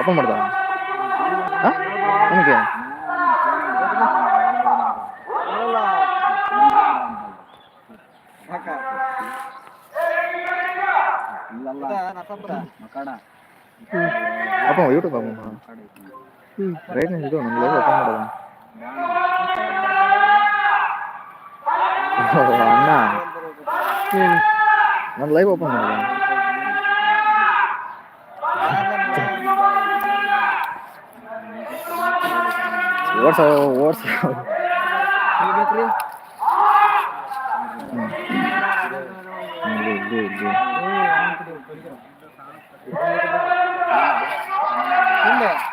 Open ಮಾಡ್ದ? ನನಗೆ ಅಪ್ಪ ಯೂಟ್ಯೂಬ್ ಅಪ್ಪ. ರೈಟ್ ಇದು ನನ್ನ ಲೈವ್ ಓಪನ್ ಮಾಡೋದು? ಓ, ಅಣ್ಣ? ನನ್ನ ಲೈವ್ ಓಪನ್ ಮಾಡೋದು ಓಡ್ಸ ಓಡ್ಸ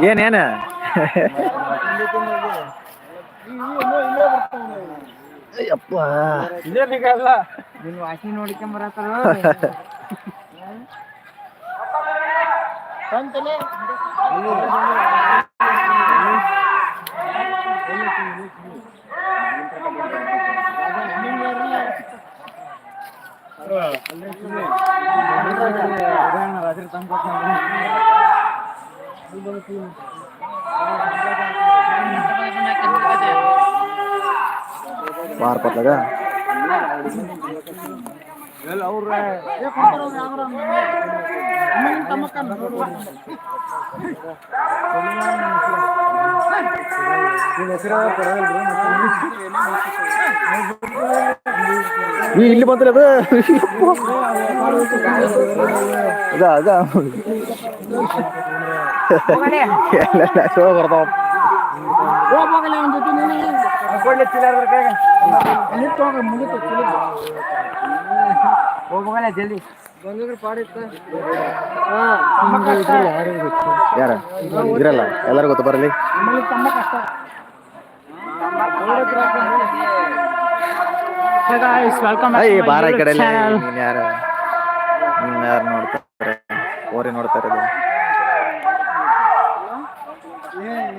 ಇಲ್ಲಿ ಇಲ್ಲಿ ಇಲ್ಲಿ ಏನೇನು ಅಪ್ಪ ನಿನ್ ವಾಸಿ ನೋಡ್ಕೊಂಡ್ ಎಲ್ಲ ಮಾರ್ಕೊತ್ಲಾಗ ಈ ಇಲ್ಲಿ ಬಂದ್ರೆ ಅದು ಅದ. ಬರ್ತಾವ ಜಲ್ದಿ. ಇರಲ್ಲ ಎಲ್ಲರೂ ಗೊತ್ತು ಬರಲಿ. ಬಾರ ಈ ಕಡೆ ಯಾರು? ಯಾರು ನೋಡ್ತಾರೆ ಓರಿ ನೋಡ್ತಾರೆ ಓರಿ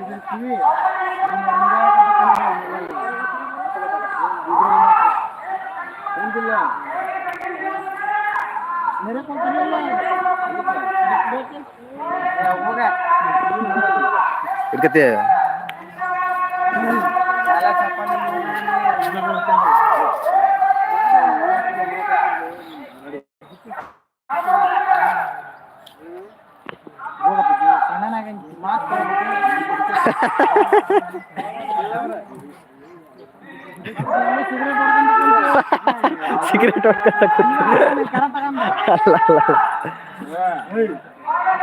ನೋಡ್ತಾ ಇರೋದು ಇಡ್ಕತಿ ಸಿಗರೇಟ್ ಅಲ್ಲ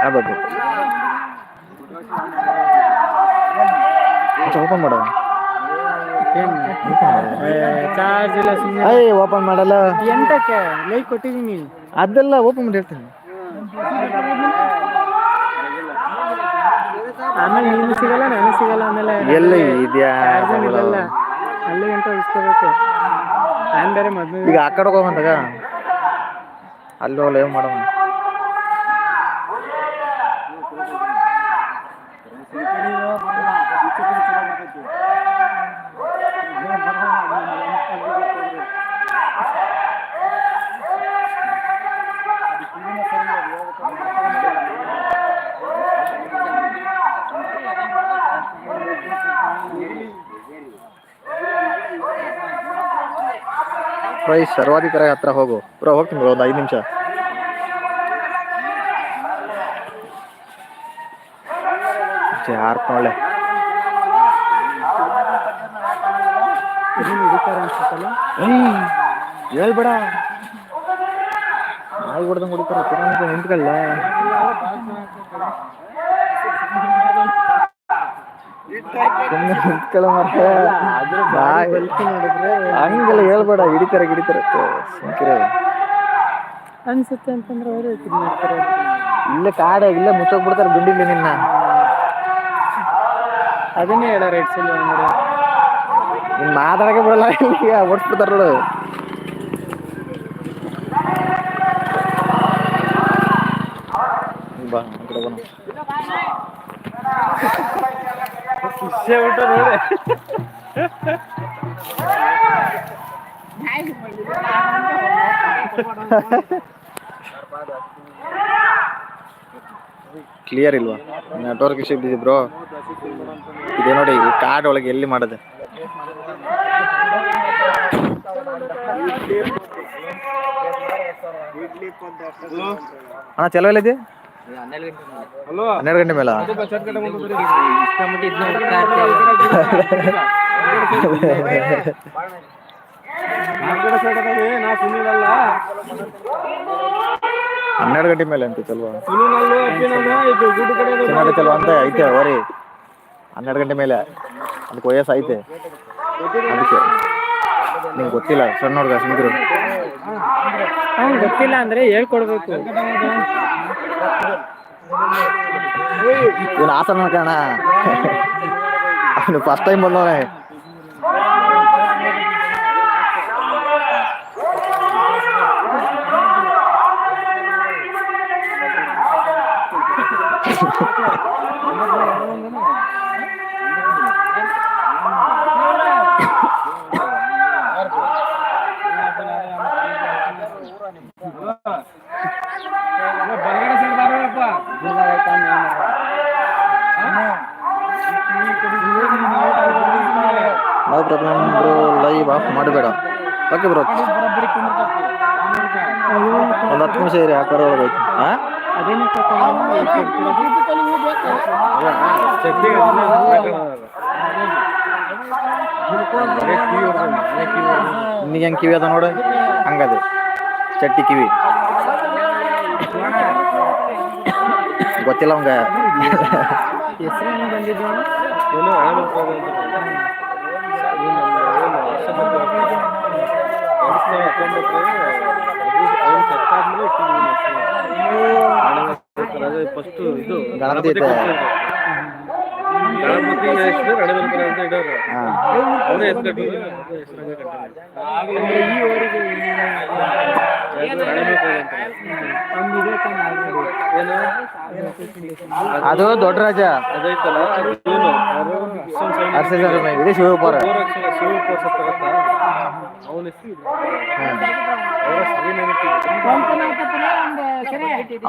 ಅಲ್ಲ ಓಪನ್ ಮಾಡೋ ಚಾರ್ಜ್ ಇಲ್ಲ ಸುಮ್ಮನೆ ಓಪನ್ ಮಾಡಲ್ಲ. ಎಂಟಕ್ಕೆ ಲೈಕ್ ಕೊಟ್ಟಿದ್ದೀನಿ. ಅದೆಲ್ಲ ಓಪನ್ ಮಾಡಿ ಹೇಳ್ತೇನೆ. ಆಮೇಲೆ ನೀನು ಸಿಗಲ್ಲ ನಾನು ಸಿಗಲ್ಲ ಆಮೇಲೆ ಎಲ್ಲಿ ಇದ್ಯಾ? ಅಲ್ಲಿ. ಗಂಟ ಇಸ್ಕೋಬೇಕು ನಾನು ಬೇರೆ ಮದ್ವೆ ಈಗ ಆ ಕಡೆ ಹೋಗಂತಾಗ ಅಲ್ಲಿ ಹೋಗಲ್ಲ ಲೈವ್ ಮಾಡೋಣ ಪ್ರೈಸ್ ಸರ್ವಾಧಿಕಾರ ಹತ್ರ ಹೋಗು. ಬ್ರೋ ಹೋಗ್ತೀನಿ ಒಂದು ಐದು ನಿಮಿಷ. ಅನ್ಸುತ್ತಲ್ಲ ಹೇಳ್ಬೇಡ. ನಾಯಿ ಹೊಡೆದಂಗೆ ಹೊಡಿತಾರೆ ನಿಂತ್ಕೊಳ್ಳ ಸುಮ್ಮನೆ ನಿಂತ್ಕೊಳ್ಳ ನೋಡಿದ್ರೆ ಹಂಗೆಲ್ಲ ಹೇಳ್ಬೇಡ ಹಿಡಿತಾರೆ ಹಿಡಿತಾರೆ. ಸುಮ್ಕಿರೆ. ಅನ್ಸುತ್ತೆ ಅಂತಂದ್ರೆ ಅವರು ಇದು ಮಾಡ್ತಾರೆ. ಇಲ್ಲೇ ಕಾಡೆ ಇಲ್ಲೇ ಮುಚ್ಚೋಗ್ಬಿಡ್ತಾರೆ ಗುಂಡಿಲಿ ನಿನ್ನ. ಅದನ್ನೇ ಹೇಳ ರೈಟ್ ಸಿಲ್ವರ್ ಅಂದ್ರೆ. ನಿನ್ ಮಾತಾಡಕ್ಕೆ ಬಿಡಲ್ಲ ಇಲ್ಲಿಗೆ ಓಡಿಸ್ಬಿಡ್ತಾರ ನೋಡು. ಬಾ ಕಡೆ ಬಾ. ಆಗ್ಬಿಟ್ಟು ನೋಡಿ. ಕ್ಲಿಯರ್ ಇಲ್ವಾ? ನೆಟ್ವರ್ಕ್ ಇಶ್ಯೂ ಇದ್ದಿದ್ದು ಬ್ರೋ ಇದೆ ನೋಡಿ ಈ ಕಾರ್ಡ್ ಒಳಗೆ ಎಲ್ಲಿ ಮಾಡೋದು? ಅಣ್ಣ ಚಲೋ ಹಲೋ ಹನ್ನೆರಡು ಗಂಟೆ ಮೇಲೆ. ಹನ್ನೆರಡು ಗಂಟೆ ಮೇಲೆ. ಅಂತ ಚಲ್ವಾ. ಚಲೋ ಅಂತ ಐತೆ ವರಿ ಹನ್ನೆರಡು ಗಂಟೆ ಮೇಲೆ. ಅದಕ್ಕೆ ವಯಸ್ಸು ಐತೆ. ಅದಕ್ಕೆ. ನಿಂಗೆ ಗೊತ್ತಿಲ್ಲ ಸಣ್ಣ ಹುಡುಗ ಸುಮ್ಕಿರು ಅವ್ನು ಗೊತ್ತಿಲ್ಲ ಅಂದ್ರೆ ಹೇಳ್ಕೊಡ್ಬೇಕು. ಇವನು ಹಾಸನ ಕಣ ಅವನು ಫಸ್ಟ್ ಟೈಮ್ ಬಂದವನೇ ಬಲಗಡೆ ಸೈಡ್ ಬಾರಪ್ಪ no problem bro live off ಮಾಡಬೇಡ. ಓಕೆ ಬ್ರೋ ಒಂದು ಹತ್ತು ನಿಮಿಷ ಇರಿ ಒಳಗೆ ಐತಿ ಹಾಂ ಅದೇನು ನಿನಗೆ ಹೆಂಗೆ ಕಿವಿ ಅದ ನೋಡು. ಹಂಗದು. ಚಟ್ಟಿ ಕಿವಿ. ಗೊತ್ತಿಲ್ಲ ಅವಂಗ ಹೆಸರು ಹೆಂಗ್ ಬಂದಿದ್ದು ಫಸ್ಟ್ ಇದು. ಗಣಪತಿ ಐತೆ ಗಣಪತಿ ಹೆಸರು ರಣಬಂಕರ ಅಂತ ಇಡೋರು. ಹಾಂ. ಅವರೇ ಹೆಸರು ಕಟ್ಟಿದ್ರು. ಅದೇ ಹೆಸರಾಗೆ ಕಟ್ಟಿದ್ರು. ದೊಡ್ಡ ರಾಜ. ಅದೈತಲ್ಲ ಅದು ಇವನು ಇದೆ ಶಿವಪುರ ಸತ್ತಗತ್ತ? ಅವನ ಹೆಸರು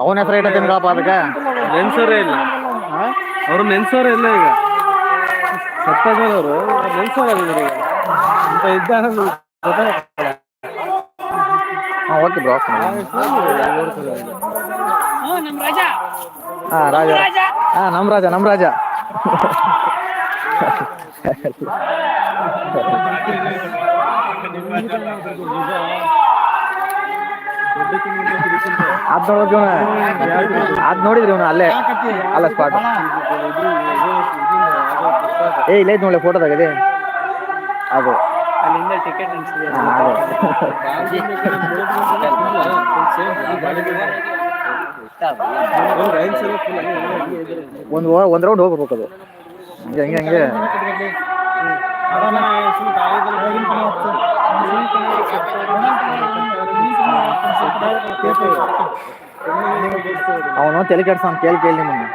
ಅವನ ಹೆಸರು ಇಟ್ಟೇನ್ಗಳಪ್ಪ ಅದಕ್ಕೆ? ನೆನ್ಸೋರೇ ಇಲ್ಲ. ಅವ್ರು ನೆನ್ಸೋರೇ ಇಲ್ಲ ಈಗ. ಸತ್ತದವರು ನೆನ್ಸೋರಾಗಿದ್ದಾರೆ ಈಗ. ಅಂತ ಇದ್ದಾಗ ಹಾಂ ಓಕೆ ಬ್ರೋ ಹಾಂ ರಾಜ. ಹಾಂ ನಮ್ಮ ರಾಜ. ನಮ್ಮ ರಾಜ ಅದ್ ನೋಡೋಕೆ ಅದ್ ನೋಡಿದ್ರಿ ಇವನು ಅಲ್ಲೇ, ಅಲ್ಲ ಸ್ಪಾಟ್ ಏ, ಇಲ್ಲೇ ನೋಡಿ ಫೋಟೋದಾಗ ಇದೆ ಅದು. ಅಲ್ಲಿಂದ ಟಿಕೆಟ್ ಒಂದು ರೌಂಡ್ ಹೋಗ್ಬೇಕು ಅದು. ಹಂಗೆ ಹಂಗೆ ಹಂಗೆ. ಅವನು ತಲೆ ಕೆಡ್ಸ ಕೇಳಿ ಕೇಳಿ ನಿಮ್ಮನ್ನು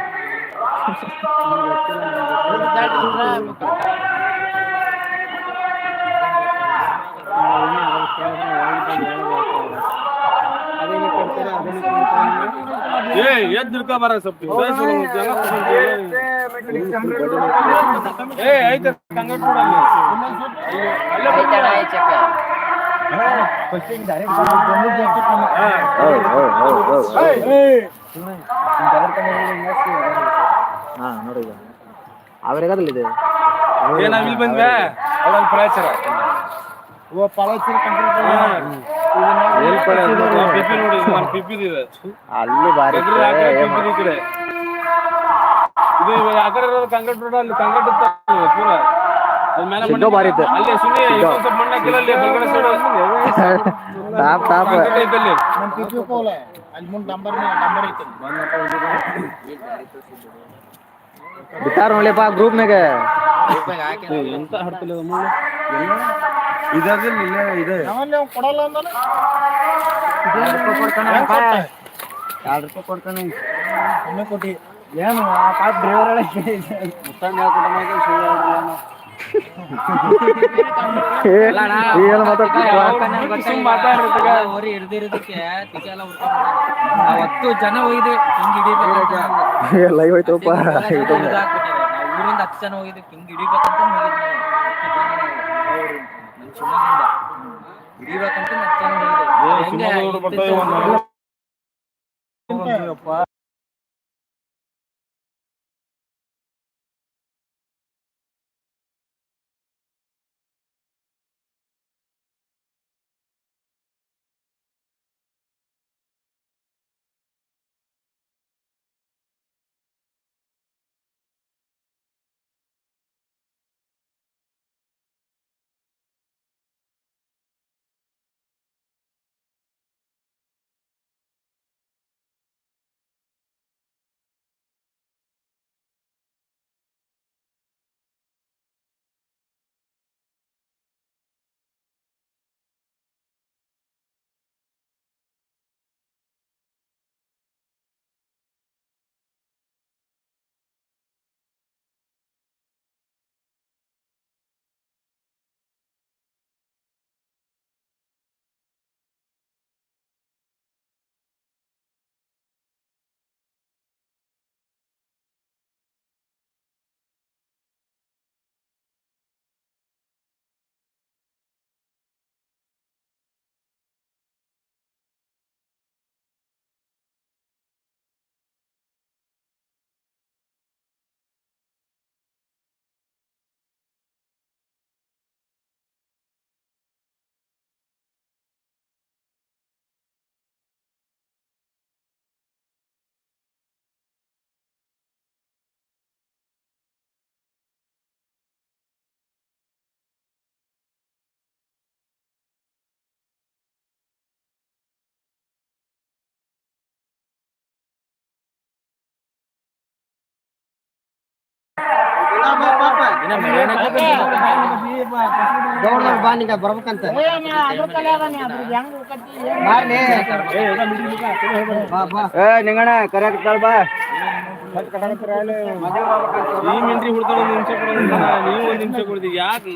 ಅದೇನು ಕೊಡ್ತಾರೆ ಅದೇನು ಕೊಡ್ತಾರೆ ಏ ಎದ್ದು ತಿಳ್ಕೊಬಾರ ಸ್ವಲ್ಪ ಜನ ಏ ಐತೆ ಕಂಗಟ್ ಕೂಡ ಅಲ್ಲಿ. ಅಲ್ಲೇ ಬರ್ತಾರೆ. ಹಾ. ಹೌದು ಹೌದು ಹೌದು ಹೌದು ಹಾಂ ನೋಡಿ ಈಗ ಅವ್ರಿಗಾದ್ರಲ್ಲಿದೆ ಏ ನಾವ್ ಇಲ್ಲಿ ಬಂದ್ವೆ ಅವಳಲ್ಲಿ ಪ್ರಚಾರ ಎಲ್ಲಿ ಪಡೆ ಅದು? ನಾವ್ ಪಿಪಿ ನೋಡಿ ನಮ್ಮ ಪಿಪಿದಿದೆ ಅಲ್ಲಿ ಬಾರಿ ಎದುರು ಆ ಕಡೆ ಪಿಪಿದಿ ಈ ಕಡೆ ಇದು ಇವಾಗ ಆ ಕಡೆ ಇರೋದು ಕಂಗಟ್ ರೋಡ್ ಅಲ್ಲಿ ಇತ್ತು ಅಲ್ಲಿ ಪೂರ. ಅದ್ ಮೇಲೆ ಸಿದ್ದೋ ಬಾರಿ ಇತ್ತು. ಅಲ್ಲಿ ಸುನಿ ಇನ್ನೊಂದ್ ಸ್ವಲ್ಪ ಮಣ್ಣ್ ಹಾಕಿಲ್ಲ ಅಲ್ಲಿ ಬಲ್ಗಡೆ ಸೈಡ್ ಟಾಪ್ ಟಾಪ್. ಕಂಗಟ್ ಐತೆ ಅಲ್ಲಿ ಬಿಟ್ಟಾರ ನೋಡ್ಲಿಪ್ಪ ಗ್ರೂಪ್ನಾಗ. ಏ, ಎಂತ ಹಡ್ತಲ್ಲ ಕೊಡಲ್ಲ ಅಂದ್ರೆ ಇದಾದಿಲ್ಲ ಇಲ್ಲೇ ಇದೆ. ಎರಡು ರೂಪಾಯಿ ಕೊಡ್ತಾನೆ. ಕೊಟ್ಟಿ ಏನು ಆ ಪಾಪ ಡ್ರೈವರ್. ಏನು. ಹೊರಿ ಹಿಡ್ದಿರೋದಕ್ಕೆ ತಿಕ್ಕ ಅವತ್ತು ಜನ ಹೋಗಿದ್ವಿ ಹಿಂಗ್ ಹಿಡಿಬೇಕು ಲೈವ್ ಊರಿಂದ ಹತ್ತು ಜನ ಹೋಗಿದ್ವಿ ಹಿಂಗ್ ಹಿಡಿಬೇಕಂತ ಹೋಗಿದ್ವಿ ನನ್ ಶಿವಮೊಗ್ಗದಿಂದ ಹಿಡಿಬೇಕಂತ ಹತ್ತು ಜನ ಬಾನಿಗ ಬರ್ಬೇಕಂತ ನಿಂಗಣ ಕರೆಕ್ಟ್ ಬಾ ಈ ಮಿಂಟ್ರಿ ಹುಡ್ತಾನ ಒಂದ್ ನಿಮಿಷ ಕೊಡೋದಿಲ್ಲ ನೀವು ಒಂದು ನಿಮಿಷ ಯಾಕೆ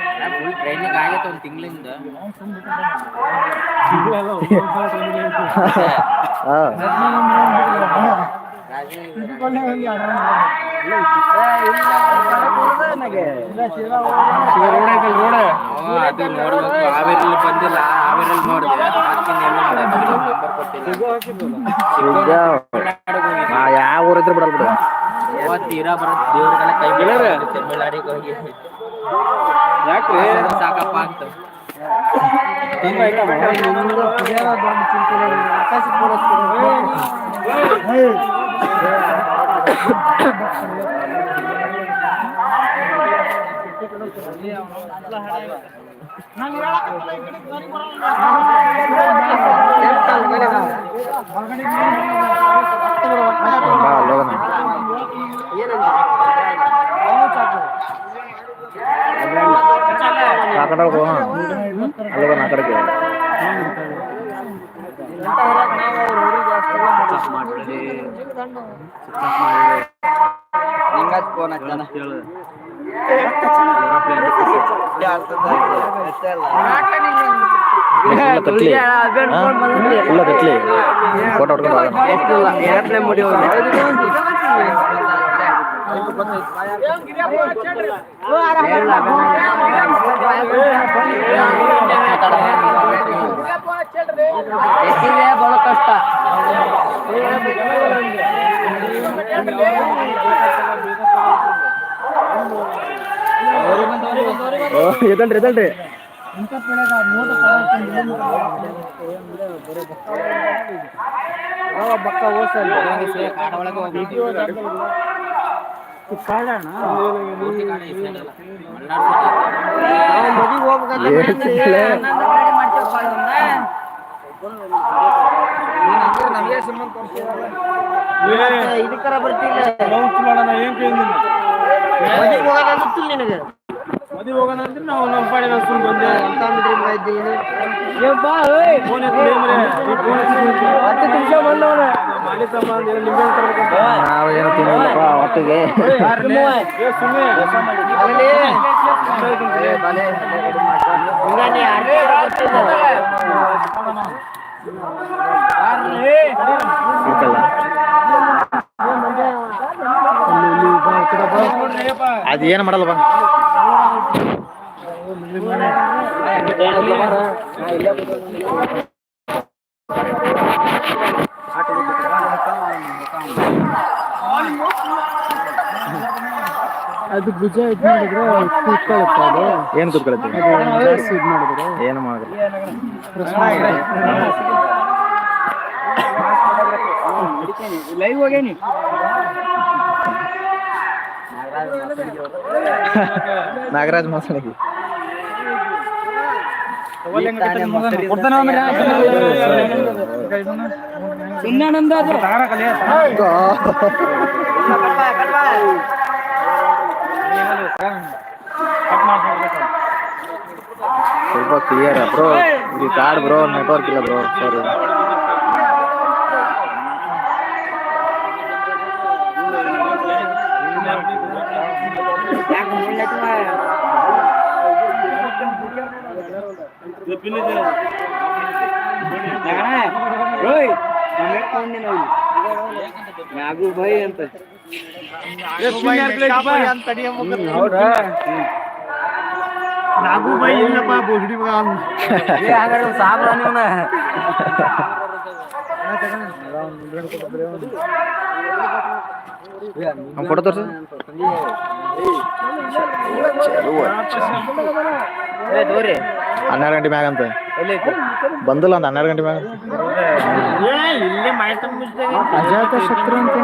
ಫುಲ್ ಟ್ರೈನಿಂಗ್ ಆಗೈತೆ ಒಂದು ತಿಂಗಳಿಂದ. ಅದು ನೋಡ್ಬೇಕು ಹಾವೇರಿಲಿ ಬಂದಿಲ್ಲ ಹಾವೇರಿಲಿ ನೋಡಿದೆ ಯಾವ ಊರ್ ಇದ್ರೆ ಬಿಡ. ತೀರಾ ಬರ ದೇವ್ರ ಕೈ ಬಳ್ಳಾರಿಗೆ ಹೋಗಿ. ಯಾಕ್ರಿ ಸಾಕಪ್ಪ ಅಂತ ಬಾ ಹೋಗೋಣ. ಅಲ್ಲೋಗ ನಿಂಗತ್ ಫೋನ್ ಫೋಟೋ ಹೊಡ್ಕೊಂಡು ಹೋಗೋಣ ಏರೋಪ್ಲೇನ್ ಮುಡಿ ಬಹಳ ಕಷ್ಟ ಓ ಎದಲ್ರಿ ಎದಲ್ರಿ ಬಕ್ಕ ಓಸಲ್ಲ ಕಾಡ ಒಳಗೆ ಹೋಗ್ಬಿಟ್ಟು ಸಂಬಂಧ ಇದಕ್ಕರ ಬರ್ತಿಲ್ಲ ಮಾಡೋಣ ಏನ್ ಕೇಳಿದ್ದೀನಿ ಮದುವೆ ಹೋಗೋದಂತಿಲ್ಲ ನಿನಗೆ ಮದಿ ಹೋಗೋಣ ಅಂದ್ರೆ ನಾವು ನಮ್ಮ ಪಾಡಿ ನಾವು ಸುಮ್ಮನೆ ಬಂದೆ ಅಂತ ಏ ಓಯ್ ಫೋನ್ ಎತ್ತಿ ಏನ್ರಿ ಈ ಫೋನ್ ಎತ್ತಿ ಹತ್ತು ನಿಮಿಷ ಬಂದವನ. ನಾವು ಏನು ತಿನ್ನಲ್ಲಪ್ಪ ಒಟ್ಟಿಗೆ. ಅದು ಏನು ಮಾಡಲ್ಲ ಬಾ. ಅದು ಭುಜ ಇದು ಮಾಡಿದ್ರೆ ಕೂತ್ಕೊಳ್ಳುತ್ತೆ ಅದು ಏನು ಕೂತ್ಕೊಳತ್ತಿ ಜಾಸ್ತಿ ಇದು ಮಾಡಿದ್ರೆ. ಏನು ಮಾಡಲ್ಲ ಲೈವ್ ಹೋಗೇನಿ ನಾಗರಾಜ್ ಮಾತಾಡಿ ಸುಮ್ಮನಾನಂದ ಅದು ಸ್ವಲ್ಪ ಕ್ಲಿಯರ್ ಬ್ರೋ ಇದು ಕಾರ್ಡ್ ಬ್ರೋ ನೆಟ್ವರ್ಕ್ ಇಲ್ಲ ಬ್ರೋ ಸಾರಿ ನಾಗು ಭೈ ಅಂತ ಹೌದಾ ನಾಗು ಭೈ ಇಲ್ಲಪ್ಪ ಬೋಸಡಿ ಮಗ ಫೋಟೋ ತೋರ್ಸು. ಹನ್ನೆರಡು ಗಂಟೆ ಮ್ಯಾಗ ಅಂತ. ಬಂದಿಲ್ಲ ಅಂತ ಹನ್ನೆರಡು ಗಂಟೆ ಮ್ಯಾಗ. ಅಜಾತ ಶತ್ರು ಅಂತ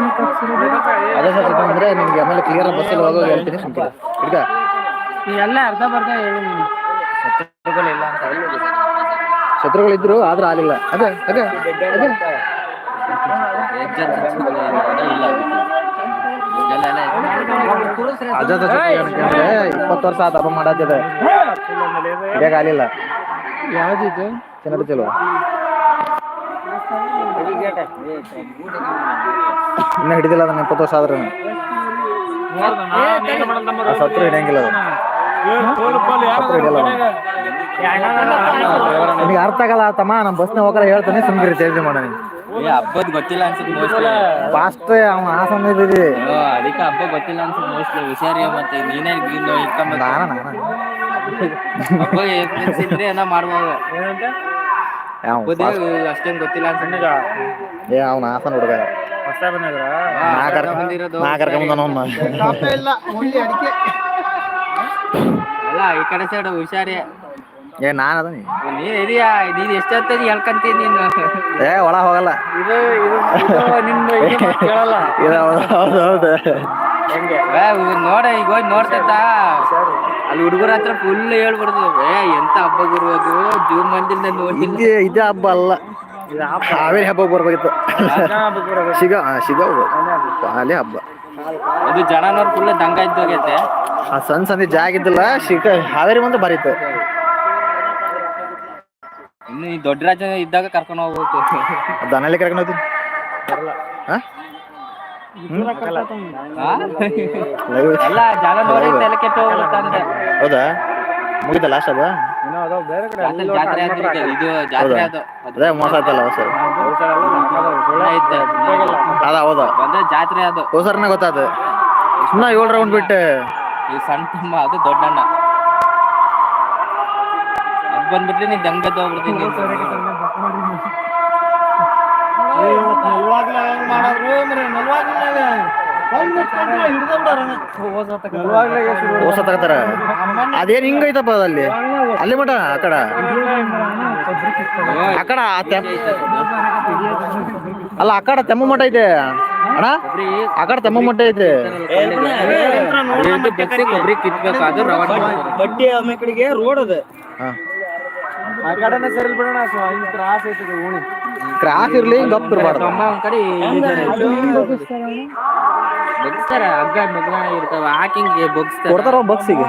ಅದೇ ಸರ್ ಅಂದ್ರೆ ನಿಮ್ಗೆ ಆಮೇಲೆ ಕ್ಲಿಯರ್ ಬಸ್ಸಲ್ಲಿ ಹೋಗೋ ಹೇಳ್ತೀನಿ ಹಿಡ್ಕ ಎಲ್ಲ ಅರ್ಧ ಬರ್ಧ ಹೇಳಿ ನೀನು. ಶತ್ರುಗಳಿದ್ರು ಆದ್ರೆ ಆಗಿಲ್ಲ ಅದೇ ಅದೇ ಅದೇ. ಅಜಾತ ಶತ್ರು ಅಂದ್ರೆ ಇಪ್ಪತ್ತು ವರ್ಷ ಆತ ಹಬ್ಬ ಮಾಡತ್ತಿದೆ ಹಿಡಿಯಕ್ ಆಗಿಲ್ಲ ಯಾವ್ದಿದ್ದು ಚಿನ್ನದ ಚಲೋ ಇನ್ನ ಹಿಡಿದಿಲ್ಲ ಅದನ್ನ ಇಪ್ಪತ್ತು ವರ್ಷ ಆದ್ರೆ ಸತ್ರು ಹಿಡಿಯಂಗಿಲ್ಲ ಅದು. ನಿನಗೆ ಅರ್ಥ ಆಗಲ್ಲ ತಮ್ಮ ನಮ್ಮ ಬಸ್ನ ಹೋಗಲ್ಲ ಹೇಳ್ತಾನೆ ಸುಮ್ಗಿರಿ ಚೇಂಜ್ ಮಾಡೋಣ ಹಬ್ಬದ ಗೊತ್ತಿಲ್ಲ ಅನ್ಸುತ್ತೆ ಮೋಸ್ಟ್ಲಿ ಫಾಸ್ಟ್ ಅವ ಆ ಸಮಯದಲ್ಲಿ ಅದಕ್ಕೆ ಹಬ್ಬ ಗೊತ್ತಿಲ್ಲ ಅನ್ಸುತ್ತೆ ಮೋಸ್ಟ್ಲಿ ಹುಷಾರಿ ಮತ್ತೆ ನೀನೇ ಗಿಂದು ಇಟ್ಕೊಂಬ ನಾನ ನಾನ. ಹಬ್ಬ ಏಪ್ರಿಲ್ಸ್ ಇದ್ರೆ ಏನೋ ಮಾಡ್ಬೋದು. ಅಷ್ಟೇನು ಗೊತ್ತಿಲ್ಲ ಅನ್ಸುತ್ತೆ. ಏ ಅವ್ನ ಆಸನ ಹುಡುಗ. ನಾ ಕರ್ಕೊಂಡ್ ಬಂದಿರೋದು ನಾ ಕರ್ಕೊಂಬಂದನ ಅವ್ನ. ಅಲ್ಲ ಈ ಕಡೆ ಸೈಡ್ ಹುಷಾರಿ. ಏ ನಾನು ಅದನಿ ನೀನ್ ಇದೀಯಾ? ನೀನ್ ಎಷ್ಟೊತ್ತ ಹೇಳ್ಕಂತೀನಿ ನೀನು? ಏ ಒಳ ಹೋಗಲ್ಲ. ಇದು ನಿನ್ನ ಕೇಳಲ್ಲ. ಇದು ಹೌದು ಹೌದು ಹೌದು. ನೋಡ ಈಗ ಹೋಗಿ ನೋಡ್ತೈತ? ಅಲ್ಲಿ ಹುಡುಗರ ಹತ್ರ ಫುಲ್ ಹೇಳ್ಬಿಡ್ದು. ಏ ಎಂತ ಹಬ್ಬ ಗುರು ಅದು? ಜೂನ್ ಮಂದಿಂದ ನೋಡಿ. ಇದೇ ಇದು ಹಬ್ಬ ಅಲ್ಲ. ಹಾವೇರಿ ಹಬ್ಬಕ್ಕೆ ಬರ್ಬೇಕಿತ್ತು. ಶಿಗ ಸಿಗ ಶಿಗ ಅಲ್ಲೇ ಹಬ್ಬ. ಅದು ಜನನವ್ರು ಫುಲ್ ದಂಗ ಇದ್ದೋಗೈತೆ. ಆ ಸಣ್ಣ ಸಂದಿ ಜಾಗ ಇದ್ದಲ್ಲ ಶಿಗ ಹಾವೇರಿ ಬಂದು ಬರೀತು. ಇನ್ನು ಈ ದೊಡ್ಡ ರಾಜ ಇದ್ದಾಗ ಕರ್ಕೊಂಡು ಹೋಗ್ಬೇಕು. ದನಲ್ಲಿ ಕರ್ಕೊಂಡು ಹೋಗ್ತೀನಿ? ಎಲ್ಲ ಜನ ನೋಡಿ ತಲೆ ಕೆಟ್ಟು ಹೋಗ್ಬಿಡುತ್ತೆ ಅಂದೆ. ಹೌದಾ? ಮುಗಿತ ಲಾಸ್ಟ್ ಅದ? ಜಾತ್ರೆ ಜಾತ್ರೆ ಆದ್ರೂ ಇದೆ. ಇದು ಜಾತ್ರೆ ಅದು. ಅದು ಅದೇ ಮೋಸ ಆಯ್ತಲ್ಲ ಸರ್ ಸುಳ್ಳ ಐತೆ. ಅದ. ಹೌದು. ಬಂದ್ರೆ ಜಾತ್ರೆ ಅದು. ಹೋಸರ್ನ ಗೊತ್ತಾದ ಸುಮ್ಮನೆ ಏಳು ರೌಂಡ್ ಬಿಟ್ಟು. ಈ ಸಣ್ಣ ತಮ್ಮ ಅದು ದೊಡ್ಡಣ್ಣ. ಅದು ಬಂದ್ಬಿಟ್ರೆ ನೀನ್ ದಂಗದ್ದು ಹೋಗ್ಬಿಡ್ತೀನಿ ತಗತಾರ ಅದೇನ್ ಹಿಂಗೈತಪ್ಪ ಅಲ್ಲಿ? ಅಲ್ಲಿ ಮಟ ಆ ಕಡ? ಆ ಕಡ ಆ ಅಲ್ಲ ಆ ಕಡ ತೆಮ್ಮ ಮಠ ಐತೆ. ಅಣ್ಣ ಆ ಕಡೆ ತೆಮ್ಮ ಮಠ ಐತೆ. ಬಡ್ಡಿ ಆಮೆ ಕಡೆಗೆ ರೋಡ್ ಅದ ಆ ಕಡೆನೇ ಸರಿ ಬಿಡೋಣ ಹಿಂಗ್ ತ್ರಾಸ ಐತದ ಓಣಿ. ಕ್ರಾಕ್ ಇರ್ಲಿ ಗಪ್ ಇರ್ಬಾರ್ದು. ಅಮ್ಮ ಒಂದ್ ಕಡೆ ಬಗ್ಸ್ತಾರ ಹಗ್ಗ ಮಗ್ಲ ಇರ್ತಾವ ಹಾಕಿಂಗ್ ಬಗ್ಸ್ತಾರ. ಕೊಡ್ತಾರ ಬಕ್ಸಿಗೆ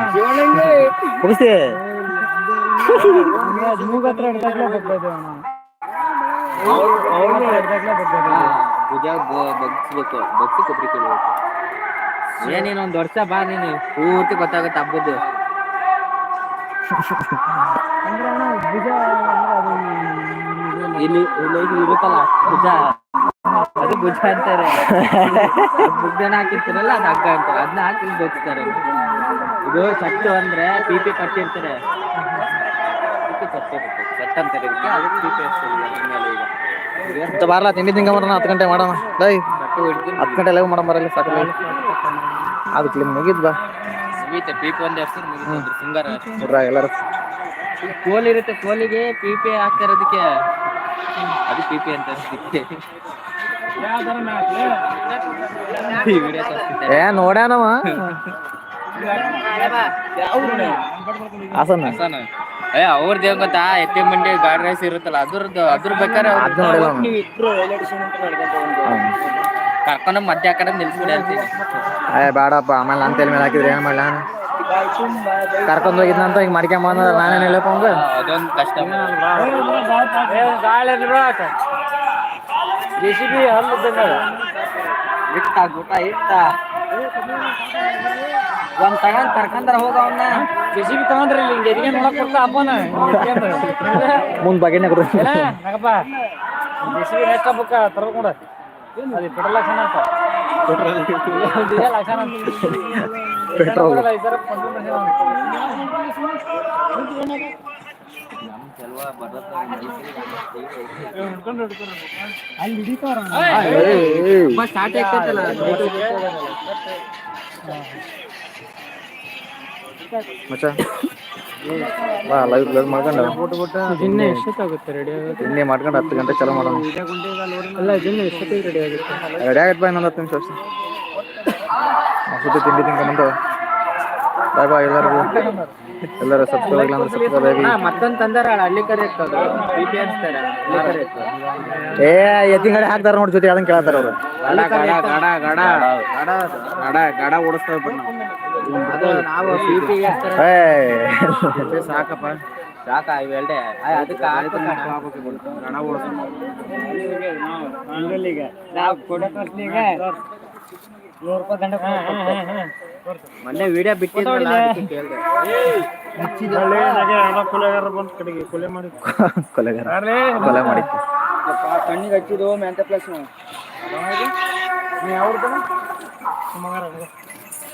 ಮುಗಿಸಿ ಮೂಗತ್ರ ಹಿಡ್ದಾಗ್ಲೇ ಬರ್ತೈತೆ ಭುಜ ಬಗ್ಸ್ಬೇಕು ಬಗ್ಸಿ ಕೊಬ್ಬರಿ ಕೀಳ್ಬೇಕು ಏನೇನು ಒಂದ್ ವರ್ಷ ಬಾ ನೀನು ಪೂರ್ತಿ ಗೊತ್ತಾಗುತ್ತೆ ಹಬ್ಬದ್ದು. ಇಲ್ಲಿ ಇಲ್ಲಿ ಇಲ್ಲಿ ಇರುತ್ತಲ್ಲ ಭುಜ. ಅದು ಭುಜ ಅಂತಾರೆ. ಬುಗ್ಗನ ಹಾಕಿರ್ತಾರಲ್ಲ ಅದು ಹಗ್ಗ ಅಂತಾರೆ. ಅದನ್ನ ಹಾಕಿ ಬಗ್ಸ್ತಾರೆ. ಇದು ಚಟ್ಟು ಅಂದ್ರೆ ಪಿಪಿ ಕಟ್ಟಿರ್ತಾರೆ ಪಿಪಿ ಚಟ್ಟು ಇರುತ್ತೆ. ಚಟ್ ಅಂತಾರೆ ಇದಕ್ಕೆ. ಅದಕ್ಕೆ ಪಿ ಪಿ ಅದ್ರ ಮೇಲೆ ಈಗ ಮತ್ತೆ ಬಾರ್ಲಾ ತಿಂಡಿ ತಿಂಗ ಮಾಡೋಣ ಹತ್ತು ಗಂಟೆ ಮಾಡೋಣ. ಡೈ ಹತ್ತು ಗಂಟೆ ಲೈವ್ ಮಾಡೋಣ ಬರಲ್ಲ ಸಾಕು ಅದಕ್ಕೆ ಮುಗಿದ್ ಬಾ. ಮುಗೀತೆ ಪಿ ಪಿ ಎರ್ಸರ್ ಮುಗೀತು ಸಿಂಗಾರ ಅಷ್ಟೇ. ನೋಡ್ರ ಎಲ್ಲರೂ. ಕೋಲ್ ಇರುತ್ತೆ ಕೋಲಿಗೆ ಪಿಪಿ ಹಾಕ್ತಾರದಕ್ಕೆ ಅದು ಪಿಪಿ ಅಂತ ಪಿ ವಿಡಿಯೋ ತೋರಿಸ್ತಿದ್ದಾರೆ. ಏ ನೋಡ್ಯಾನವ. ಹಾಸನ. ಹಾಸನ. ಏ ಅವ್ರದ್ದು ಏನ್ ಗೊತ್ತಾ? ಎತ್ತಿ ಮಂಡಿ ಗಾಡಿ ರೈಸ್ ಇರುತ್ತಲ್ಲ ಅದ್ರದ್ದು ಅದ್ರ ಬೇಕಾದ್ರೆ ಅಂತ ಕರ್ಕೊಂಡು ಮಧ್ಯ ಕಡೆ ನಿಲ್ಸ್ಬಿಡಿ ಅಂತೀನಿ. ಏ ಬೇಡಪ್ಪ ಆಮೇಲೆ ನನ್ನ ತಲೆ ಮೇಲೆ ಹಾಕಿದ್ರೆ ಏನು ಮಾಡಲ ಕರ್ಕೊಂಡ್ ಹೋಗಿದ್ನಂತ ಹಿಂಗ್ ಮಾಡ್ಕೊಂಡ್ ಬಂದ ನಾನೇನ್ ಹೇಳಪ್ಪ ಅವಂಗ ಅದೊಂದು ಕಷ್ಟ. ಗಾಳಿ ಜೆ ಸಿ ಬಿ ಹಲ್ಲು ಇಟ್ಟ ಗುಟ ಇಟ್ಟ. ಒಂದ್ ತಗೊಂಡ್ ಕರ್ಕಂದ್ರ ಹೋಗ ಅವನ್ನ ಜೆ ಸಿ ಬಿ ತಗೊಂಡ್ರಿ ಇಲ್ಲಿ ಹಿಂಗೆ ಎದಿಗೆ ನೋಡಕ್ ಕೊಡ್ತ ಹಬ್ಬನ ಮುಂದ್ ಬಗೆನೆ ಕೊಡು. ನಗಪ್ಪ. ಜೆ ಸಿ ಬಿ ನೆಕ್ಸ್ಟ್ ಹಬ್ಬಕ್ಕ ತರ್ಬೇಕೊಂಡ ಅದು ಪೆಟ್ರೋಲ್ ಲಕ್ಷಣ ಅಂತ. ಡೀಸೆಲ್ ಲಕ್ಷಣ ಅಂತ ಪೆಟ್ರೋಲ್ ಲಕ್ಷಣ ಅಲ್ಲಿ ಹಿಡಿತಾರ ಸ್ಟಾರ್ಟ್ ಆಗ್ತೈತಲ್ಲ ಮಚ್ಚ. ಬಾ ಲೈವ್ ಕ್ಲೋಸ್ ಮಾಡ್ಕೊಂಡು ದಿನ ಎಷ್ಟೊತ್ತಾಗುತ್ತೆ ರೆಡಿ ಆಗುತ್ತೆ? ತಿಂಡಿ ಮಾಡ್ಕೊಂಡು ಹತ್ತು ಗಂಟೆ ಚಲೋ ಮಾಡೋಣ. ಅಲ್ಲ ದಿನ ಎಷ್ಟೊತ್ತಿಗೆ ರೆಡಿ ಆಗುತ್ತೆ? ರೆಡಿ ಆಗತ್ತೆ ಬಾ ಇನ್ನೊಂದು ಹತ್ತು ನಿಮಿಷ ಅಷ್ಟೇ. ತಿಂಡಿ ಬಾಯ್ ಬಾಯ್ ಎಲ್ಲರಿಗೂ. ಎಲ್ಲರೂ ಸಬ್ಸ್ಕ್ರೈಬ್ ಆಗಿಲ್ಲ ಅಂದ್ರೆ ಸಬ್ಸ್ಕ್ರೈಬ್ ಆಗಿ. ಮತ್ತೊಂದ್ ತಂದಾರ ಹಳ್ಳಿ ಕರೆ ಇರ್ತದೆ ಹಳ್ಳಿ ಕರೆ ಇರ್ತದ ಏ ಎತ್ತಿನ ಗಾಡಿ ಹಾಕ್ತಾರ ನೋಡಿ ಜೊತೆ ಅದನ್ನ ಕೇಳ್ತಾರ ಅವ್ರು. ಗಡ ಗಡ ಗಡ ಗಡ. ಗಡ ಗಡ ಓಡಿಸ್ತೇವೆ ಅದು ನಾವು ಬಿಪಿ ಏ. ಸಾಕಪ್ಪ. ಸಾಕ ಇವೆಲ್ಡೆ ಅದಕ್ಕೆ ಗಡ ನಾವು ಕೊಡೋ. ಖರ್ಚಿಗೆ ನೂರು ರೂಪಾಯಿ ದಂಡ ಮೊನ್ನೆ ವಿಡಿಯೋ ಬಿಟ್ಟಿದ್ರಲ್ಲ ಅದಕ್ಕೆ ಕೇಳ್ದೆ. ಕೊಲೆಗಾರ ಬಂದ್ ಕಡೆಗೆ ಕೊಲೆ ಮಾಡಿ ಕೊಲೆಗಾರ. ಕೊಲೆ ಮಾಡಿತ್ತು. ಕಣ್ಣಿಗೆ ಹಚ್ಚಿದ್ದು ಮೆಂತ ಪ್ಲಸ್.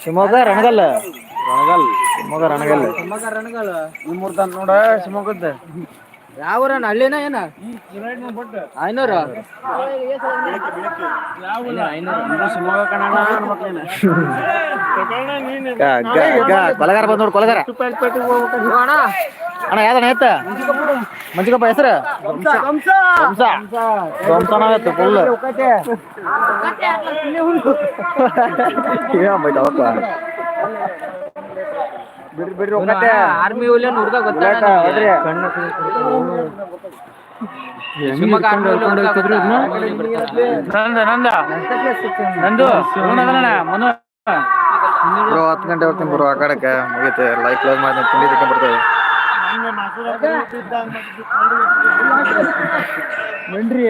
ಶಿವಮೊಗ್ಗ ರಣಗಲ್ ಶಿವಮೊಗ್ಗ ರಣಗಲ್ ನಿಮ್ಮೂರ್ ತಂದ್ ನೋಡ ಶಿವಮೊಗ್ಗದ ಯಾವ ಹಳ್ಳಿನ ಏನ? ಐನೂರು? ಕೊಲಗಾರ ಬಂದ್ ನೋಡಿ ಕೊಲಗಾರ. ಅಣ್ಣ ಯಾವ್ದಣ್ಣ ಎತ್ತ ಮಂಜಿಕಪ್ಪ ಹೆಸರು? ಎತ್ತು ಫುಲ್ ಬಿಡ್ರಿ ಆರ್ಮಿ ಹುಲಿ ಹುಡುಗ ಗೊತ್ತಾಗ ಕಣ್ಣು ನಂದ ನಂದ. ನಂದು. ಇವನದಣ್ಣ ಮನು. ಬ್ರೋ ಹತ್ತು ಗಂಟೆ ಬರ್ತೀನಿ ಬ್ರೋ ಆ ಕಡೆಗೆ ಮುಗೀತೆ. ಲೈಫ್ ಕ್ಲೋಸ್ ಮಾಡಿ ತಿಂಡಿ ತಿಕ್ಕ ಬರ್ತೇವೆ ಮೆಂಡ್ರಿ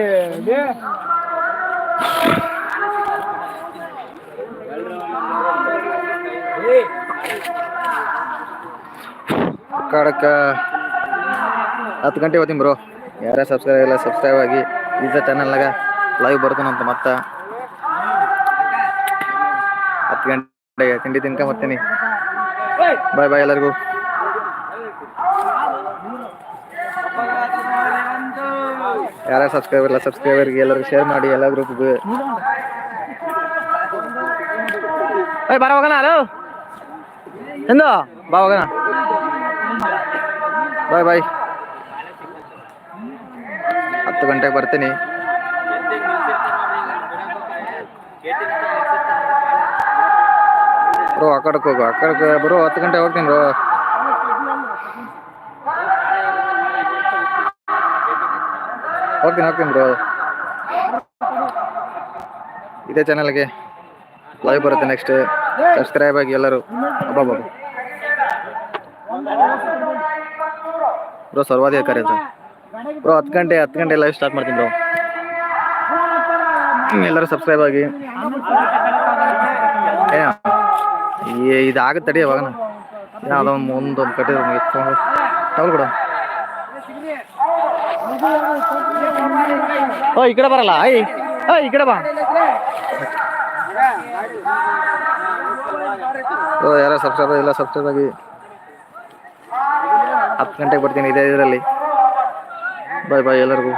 ಕಡಕ ಹತ್ತು ಗಂಟೆ ಹೋಗ್ತೀನಿ ಬ್ರೋ ಯಾರೇ ಸಬ್ಸ್ಕ್ರೈಬ್ ಇಲ್ಲ ಸಬ್ಸ್ಕ್ರೈಬ್ ಆಗಿ ಇದ ಚಾನಲ್ನಾಗ ಲೈವ್ ಬರ್ತಾನಂತ ಮತ್ತೆ ಹತ್ತು ಗಂಟೆಗೆ ತಿಂಡಿ ತಿನ್ಕೊಂಡ್ ಬರ್ತೀನಿ. ಬಾಯ್ ಬಾಯ್ ಎಲ್ಲರಿಗೂ. ಯಾರೇ ಸಬ್ಸ್ಕ್ರೈಬರ್ ಇಲ್ಲ ಸಬ್ಸ್ಕ್ರೈಬರ್ಗೆ ಎಲ್ಲರಿಗೂ ಶೇರ್ ಮಾಡಿ, ಎಲ್ಲ ಗ್ರೂಪ್ ಬರ ಹೋಗೋಣ ಹಲೋ ಎಂದು ಬಾ ಹೋಗೋಣ. ಬಾಯ್ ಬಾಯ್. ಹತ್ತು ಗಂಟೆಗೆ ಬರ್ತೀನಿ. ಬ್ರೋ, ಆ ಕಡೆಗೆ ಹೋಗು, ಆ ಕಡೆಗೆ ಬ್ರೋ, ಹತ್ತು ಗಂಟೆ ಹೋಗ್ತೀನಿ ಬ್ರೋ. ಹೋಗ್ತೀನಿ ಹೋಗ್ತೀನಿ ಬ್ರೋ. ಇದೇ ಚಾನಲ್ಗೆ ಲೈವ್ ಬರುತ್ತೆ ನೆಕ್ಸ್ಟ್ ಸಬ್ಸ್ಕ್ರೈಬ್ ಆಗಿ ಎಲ್ಲರೂ. ಬಾಬಾ ಬ್ರೋ ಸರ್ವಾಧಿಕಾರಿ ಅದು ಬ್ರೋ ಹತ್ತು ಗಂಟೆ ಹತ್ತು ಗಂಟೆ ಲೈವ್ ಸ್ಟಾರ್ಟ್ ಮಾಡ್ತೀನಿ ಬ್ರೋ ಎಲ್ಲರೂ ಸಬ್ಸ್ಕ್ರೈಬ್ ಆಗಿ. ಏ ಇದು ಇದಾಗುತ್ತೆ ತಡಿ ಅವಾಗ. ಯಾವುದೋ ಒಂದು ಒಂದೊಂದು ಕಟ್ಟಿದ್ರು ತಗೊಳ್ ಕೂಡ. ಓ, ಈ ಕಡೆ ಬರಲ್ಲ. ಐ, ಓ, ಈ ಕಡೆ ಬಾ. ಓ, ಯಾರ ಸಬ್ಸ್ಕ್ರೈಬ್ ಇಲ್ಲ ಸಬ್ಸ್ಕ್ರೈಬ್ ಆಗಿ. ಹತ್ತು ಗಂಟೆಗೆ ಬರ್ತೀನಿ ಇದೇ ಇದರಲ್ಲಿ. ಬಾಯ್ ಬಾಯ್ ಎಲ್ಲರಿಗೂ.